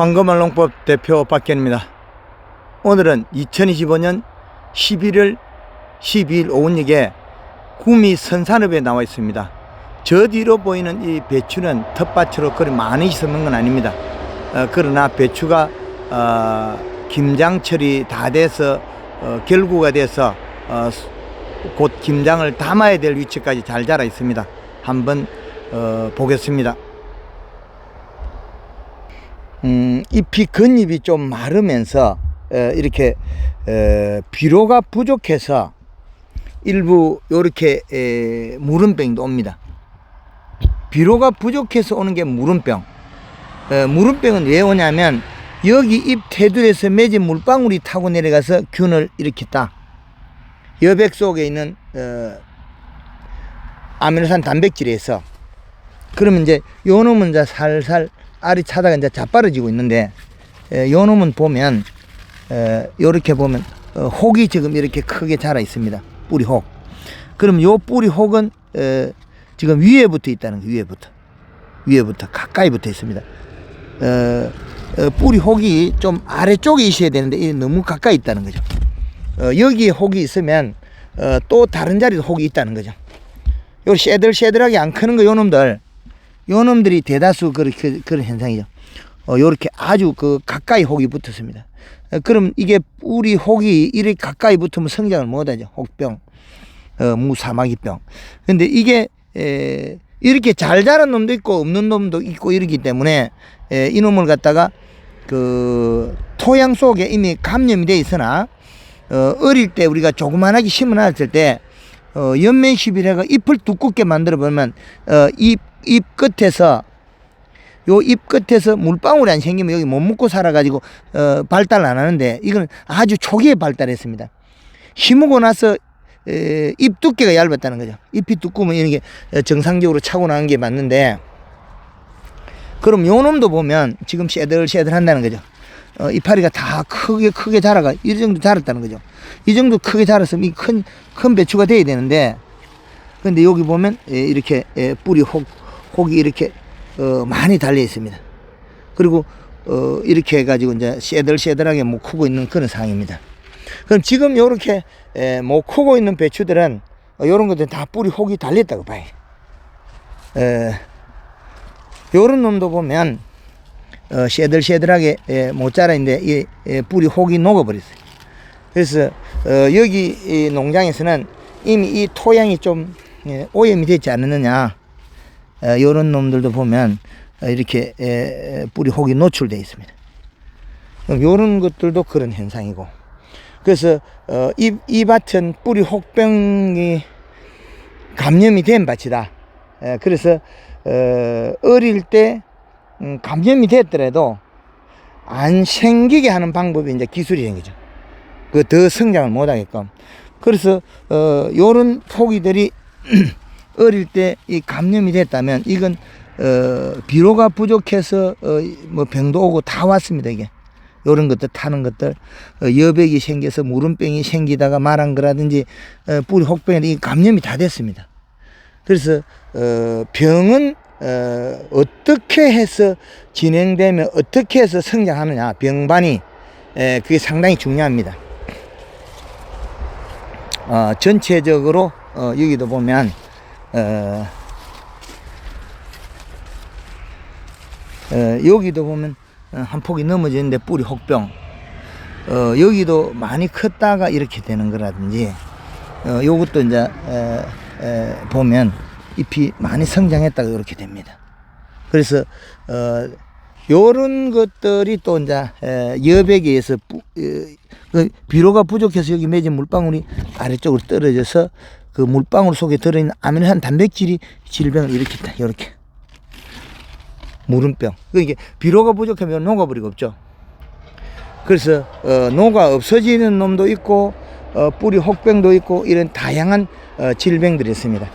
황금알농법 대표 박현입니다. 오늘은 2025년 11월 12일 오후역에 구미 선산읍에 나와 있습니다. 저 뒤로 보이는 이 배추는 텃밭으로 그리 많이 심은 건 아닙니다. 어, 그러나 배추가 어, 김장철이 다 돼서 어, 결구가 돼서 어, 수- 곧 김장을 담아야 될 위치까지 잘 자라 있습니다. 한번 어, 보겠습니다. 음, 잎이 겉잎이 좀 마르면서 에, 이렇게 에, 비료가 부족해서 일부 요렇게 에, 무름병도 옵니다. 비료가 부족해서 오는 게 무름병. 에, 무름병은 왜 오냐면 여기 잎 테두리에서 맺은 물방울이 타고 내려가서 균을 일으켰다. 여백 속에 있는 어, 아미노산 단백질에서 그러면 이제 요 놈은 이제 살살 알이 차다가 이제 자빠져지고 있는데 에, 요 놈은 보면 에, 요렇게 보면 어, 혹이 지금 이렇게 크게 자라 있습니다. 뿌리 혹. 그럼 요 뿌리 혹은 에, 지금 위에 붙어 있다는 거 위에부터 위에부터 가까이 붙어 있습니다. 뿌리 혹이 좀 아래쪽에 있어야 되는데 이 너무 가까이 있다는 거죠. 어, 여기에 혹이 있으면 어, 또 다른 자리도 혹이 있다는 거죠. 요 쉐들쉐들하게 안 크는 거 요놈들 요 놈들이 대다수 그렇게 그런 현상이죠. 어, 요렇게 아주 그 가까이 혹이 붙었습니다. 어, 그럼 이게 뿌리 혹이 이렇게 가까이 붙으면 성장을 못하죠. 혹병, 어, 무사마귀병. 근데 이게 에, 이렇게 잘 자란 놈도 있고 없는 놈도 있고 이러기 때문에 에, 이 놈을 갖다가 그 토양 속에 이미 감염이 돼 있으나 어, 어릴 때 우리가 조그만하게 심어놨을 때 어, 연면시비래가 잎을 두껍게 만들어 보면 어, 잎, 잎 끝에서 요 잎 끝에서 물방울이 안 생기면 여기 못 먹고 살아가지고 어, 발달 안 하는데 이건 아주 초기에 발달했습니다. 심고 나서 에, 잎 두께가 얇았다는 거죠. 잎이 두꺼우면 이게 정상적으로 차고 나는 게 맞는데 그럼 요 놈도 보면 지금 쉐들쉐들 한다는 거죠. 어, 이파리가 다 크게 크게 자라가 이 정도 자랐다는 거죠. 이 정도 크게 자랐으면 이 큰 큰 배추가 돼야 되는데 근데 여기 보면 예, 이렇게 예, 뿌리 혹 혹이 이렇게 어, 많이 달려 있습니다. 그리고 어, 이렇게 해가지고 이제 쉐들쉐들하게 못 크고 있는 그런 상황입니다. 그럼 지금 요렇게 에, 못 크고 있는 배추들은 어, 요런 것들 다 뿌리 혹이 달렸다고 봐요. 에, 요런 놈도 보면 어, 쉐들쉐들하게 에, 못 자라는데 이 에, 뿌리 혹이 녹아버렸어요. 그래서 어, 여기 이 농장에서는 이미 이 토양이 좀 예, 오염이 되지 않느냐 어, 요런 놈들도 보면 어, 이렇게 에, 에, 뿌리 혹이 노출되어 있습니다. 그럼 요런 것들도 그런 현상이고 그래서 어, 이, 이 밭은 뿌리 혹병이 감염이 된 밭이다. 에, 그래서 어, 어릴 때 음, 감염이 됐더라도 안 생기게 하는 방법이 이제 기술이 생기죠. 그 더 성장을 못 하게끔. 그래서 어 요런 포기들이 어릴 때 이 감염이 됐다면 이건 어 비료가 부족해서 어뭐 병도 오고 다 왔습니다 이게. 요런 것들 타는 것들 어, 여백이 생겨서 무름병이 생기다가 말한 거라든지 어, 뿌리 혹병이 이 감염이 다 됐습니다. 그래서 어, 병은 어, 어떻게 해서 진행되면 어떻게 해서 성장하느냐 병반이 에, 그게 상당히 중요합니다. 어, 전체적으로 어, 여기도 보면 어, 어, 여기도 보면 어, 한 폭이 넘어지는데 뿌리 혹병 어, 여기도 많이 컸다가 이렇게 되는 거라든지 어, 요것도 이제 에, 에, 보면 잎이 많이 성장했다가 이렇게 됩니다. 그래서 어, 요런 것들이 또 이제 에, 여백에 의해서 뿌, 에, 그 비료가 부족해서 여기 맺은 물방울이 아래쪽으로 떨어져서 그 물방울 속에 들어있는 아미노산 단백질이 질병을 일으킨다. 이렇게 무름병. 그 이게 비료가 부족하면 녹아버리고 없죠. 그래서 어, 녹아 없어지는 놈도 있고 어, 뿌리 혹병도 있고 이런 다양한 어, 질병들이 있습니다.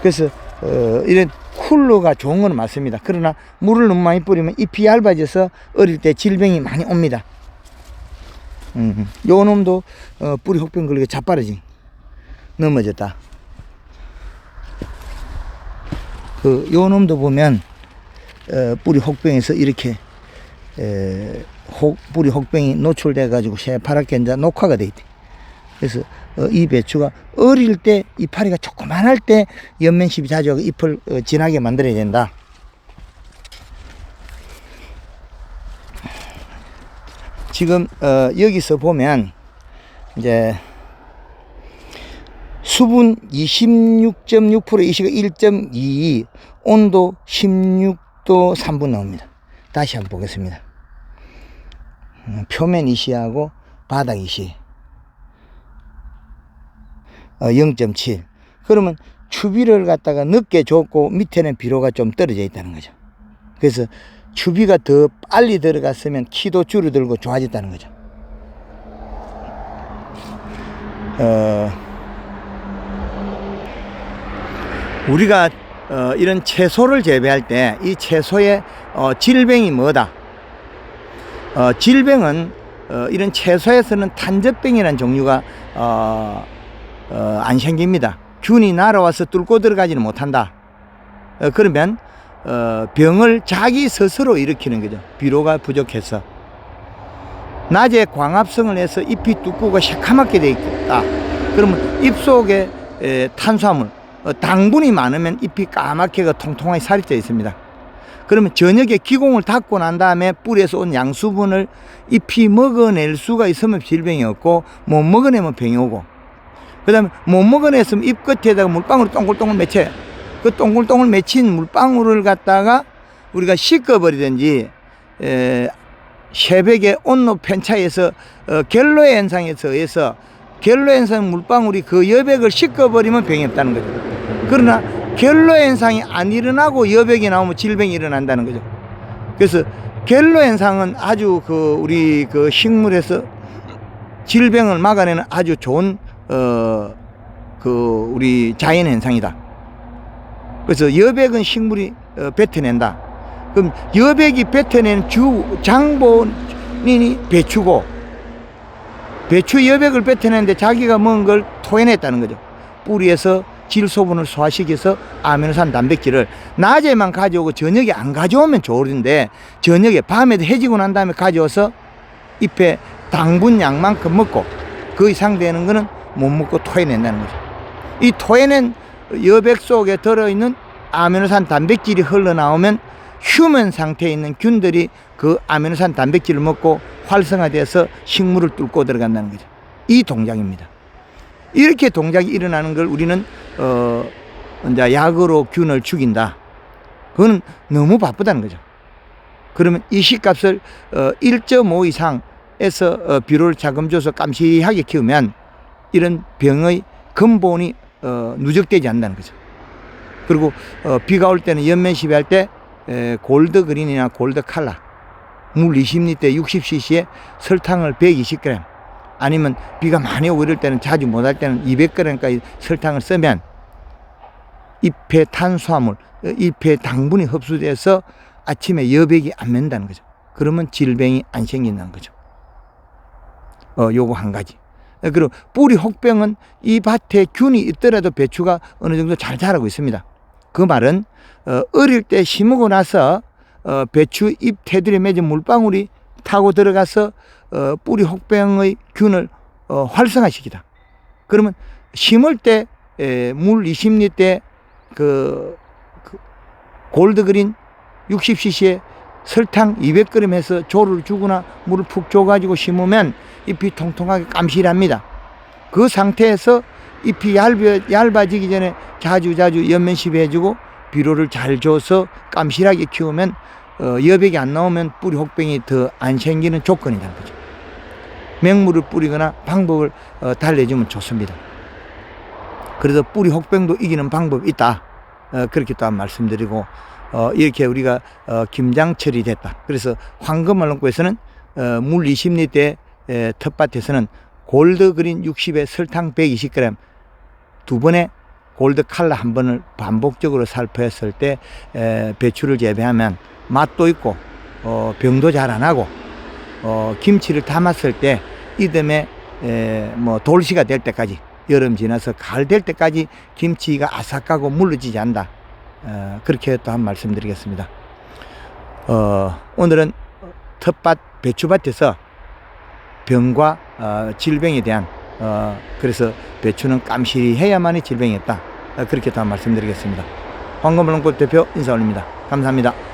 그래서 어, 이런 쿨러가 좋은 건 맞습니다. 그러나 물을 너무 많이 뿌리면 잎이 얇아져서 어릴 때 질병이 많이 옵니다. 음, 요 놈도 어, 뿌리 혹병 걸리게 자빠르지 넘어졌다. 그 요 놈도 보면 어, 뿌리 혹병에서 이렇게 에, 혹, 뿌리 혹병이 노출돼 가지고 새파랗게 이제 녹화가 돼 있대. 그래서 어, 이 배추가 어릴 때 이파리가 조그만할 때 연면십이 자주 잎을 어, 진하게 만들어야 된다. 지금 어, 여기서 보면 이제 수분 26.6% 이시가 1.22 온도 16도 3분 나옵니다. 다시 한번 보겠습니다. 음, 표면 이시하고 바닥 이시 어, 0.7 그러면 추비를 갖다가 늦게 줬고 밑에는 비료가 좀 떨어져 있다는 거죠. 그래서 추비가 더 빨리 들어갔으면 키도 줄어들고 좋아졌다는 거죠. 어, 우리가 어, 이런 채소를 재배할 때 이 채소의 어, 질병이 뭐다? 어, 질병은 어, 이런 채소에서는 탄저병이라는 종류가 어, 어, 안 생깁니다. 균이 날아와서 뚫고 들어가지는 못한다. 어, 그러면 어, 병을 자기 스스로 일으키는 거죠. 비료가 부족해서. 낮에 광합성을 해서 잎이 두껍고 새카맣게 되어 있다. 그러면 잎 속에 에, 탄수화물, 어, 당분이 많으면 잎이 까맣게 통통하게 살이 쪄 있습니다. 그러면 저녁에 기공을 닦고 난 다음에 뿌리에서 온 양수분을 잎이 먹어낼 수가 있으면 질병이 없고 못 먹어내면 병이 오고 그 다음에 못 먹어냈으면 잎 끝에다가 물방울 동글동글 맺혀요. 그 동글동글 맺힌 물방울을 갖다가 우리가 씻어버리든지 에, 새벽에 온도 편차에서 어, 갤로의 현상에서 의해서 갤로 현상 물방울이 그 여백을 씻어버리면 병이 없다는 거죠. 그러나 갤로 현상이 안 일어나고 여백이 나오면 질병이 일어난다는 거죠. 그래서 갤로 현상은 아주 그 우리 그 식물에서 질병을 막아내는 아주 좋은 어 그 우리 자연 현상이다. 그래서 여백은 식물이 어, 뱉어낸다. 그럼 여백이 뱉어낸 주 장본인이 배추고 배추 여백을 뱉어내는데 자기가 먹은 걸 토해냈다는 거죠. 뿌리에서 질소분을 소화시켜서 아미노산 단백질을 낮에만 가져오고 저녁에 안 가져오면 좋은데 저녁에 밤에도 해지고 난 다음에 가져와서 잎에 당분 양만큼 먹고 그 이상 되는 거는 못 먹고 토해낸다는 거죠. 이 토해낸 여백 속에 들어있는 아미노산 단백질이 흘러나오면 휴먼 상태에 있는 균들이 그 아미노산 단백질을 먹고 활성화돼서 식물을 뚫고 들어간다는 거죠. 이 동작입니다. 이렇게 동작이 일어나는 걸 우리는 어 이제 약으로 균을 죽인다. 그거는 너무 바쁘다는 거죠. 그러면 이 식값을 어 1.5 이상에서 어 비료를 자금 줘서 깜찍하게 키우면 이런 병의 근본이 어 누적되지 않는다는 거죠. 그리고 어 비가 올 때는 연면 시비할 때 에, 골드 그린이나 골드 칼라 물 20리터에 60cc에 설탕을 120g 아니면 비가 많이 오고 이럴 때는 자주 못 할 때는 200g까지 설탕을 쓰면 잎의 탄수화물, 어, 잎의 당분이 흡수돼서 아침에 여백이 안 맨다는 거죠. 그러면 질병이 안 생긴다는 거죠. 어, 요거 한 가지. 어, 그리고 뿌리 혹병은 이 밭에 균이 있더라도 배추가 어느 정도 잘 자라고 있습니다. 그 말은 어, 어릴 때 심고 나서 어, 배추 잎 테두리에 맺은 물방울이 타고 들어가서 어, 뿌리 혹병의 균을 어, 활성화시키다. 그러면 심을 때 물 20리터에 그, 그 골드그린 60cc에 설탕 200g 해서 조를 주거나 물을 푹 줘가지고 심으면 잎이 통통하게 감실합니다. 그 상태에서 잎이 얇아, 얇아지기 전에 자주자주 연면시비 해주고 비료를 잘 줘서 감실하게 키우면 어, 여백이 안 나오면 뿌리 혹병이 더 안 생기는 조건이라는 거죠. 맹물을 뿌리거나 방법을 어, 달래주면 좋습니다. 그래서 뿌리 혹병도 이기는 방법이 있다. 어, 그렇게 또한 말씀드리고 어, 이렇게 우리가 어, 김장철이 됐다. 그래서 황금말농구에서는 어, 물 20리터의 에, 텃밭에서는 골드 그린 60에 설탕 120g 두 번에 골드 칼라 한 번을 반복적으로 살포했을 때 에, 배추를 재배하면 맛도 있고 어, 병도 잘 안 하고 어, 김치를 담았을 때 이듬해 에, 뭐 돌시가 될 때까지 여름 지나서 가을 될 때까지 김치가 아삭하고 물러지지 않다. 어, 그렇게 또한 말씀드리겠습니다. 어, 오늘은 텃밭 배추밭에서 병과 어, 질병에 대한 어, 그래서 배추는 깜실이 해야만이 질병이었다. 어, 그렇게 다 말씀드리겠습니다. 황금블롱꽃 대표 인사 올립니다. 감사합니다.